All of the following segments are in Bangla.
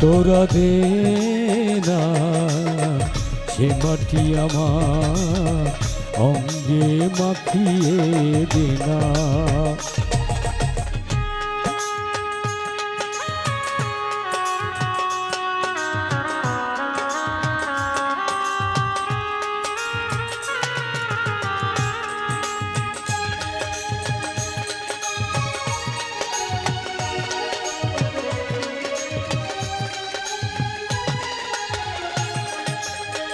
তোরা দে না সে মাটি আমার অঙ্গে মাখিয়ে দে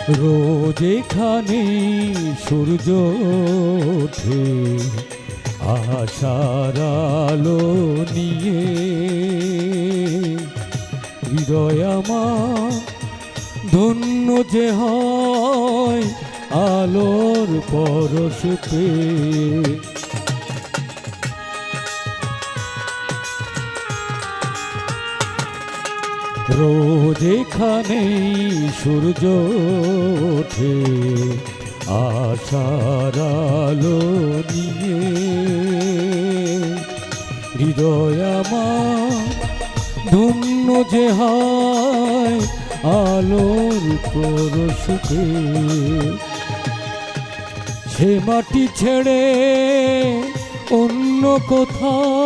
রোজ এখানে সূর্য ওঠে, আশার আলো নিয়ে। হৃদয় আমার ধন্য যে হয় আলোর পরশ পেয়ে। রোজ এখানে সূর্য ওঠে, আশার আলো নিয়ে। হৃদয় আমার ধন্য যে হয়, আলোর পরশুকে। সে মাটি ছেড়ে অন্য কোথাও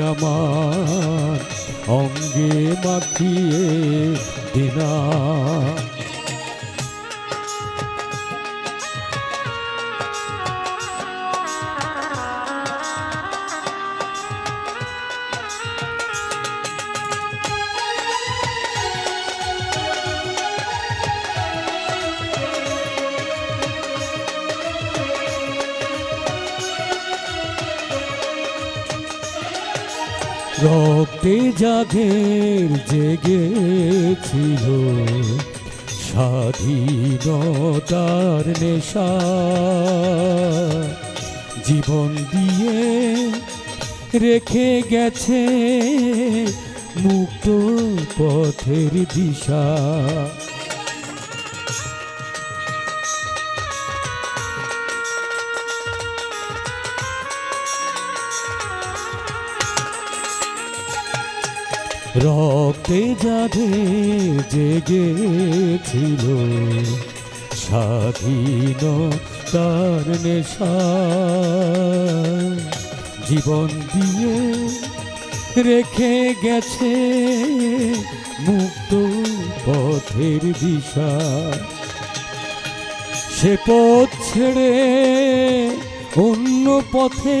আমার অঙ্গে মাখিয়ে দে রক্তে জাগের জেগেছিল স্বাধীনতার নেশা। জীবন দিয়ে রেখে গেছে মুক্ত পথের দিশা। রক্তে যাদের জেগেছিল, স্বাধীন তার নেশা। জীবন দিয়ে রেখে গেছে মুক্ত পথের দিশা। সে পথ ছেড়ে অন্য পথে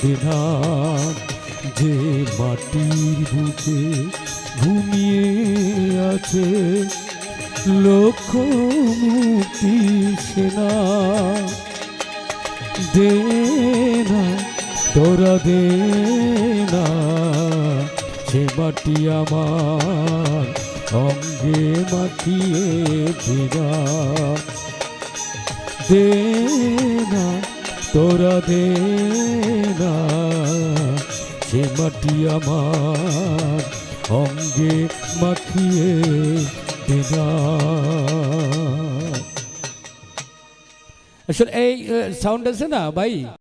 দিনা যে মাটির বুকে ঘুমিয়ে আছে লক্ষ মুক্তি সেনা। দে না, তোরা দে না, সে মাটি আমার অঙ্গে মাখিয়ে দিনা দে তোরা দে না, সে মাটি আমার অঙ্গে মাখিয়ে দেনা আসলে এই সাউন্ড আছে না, ভাই?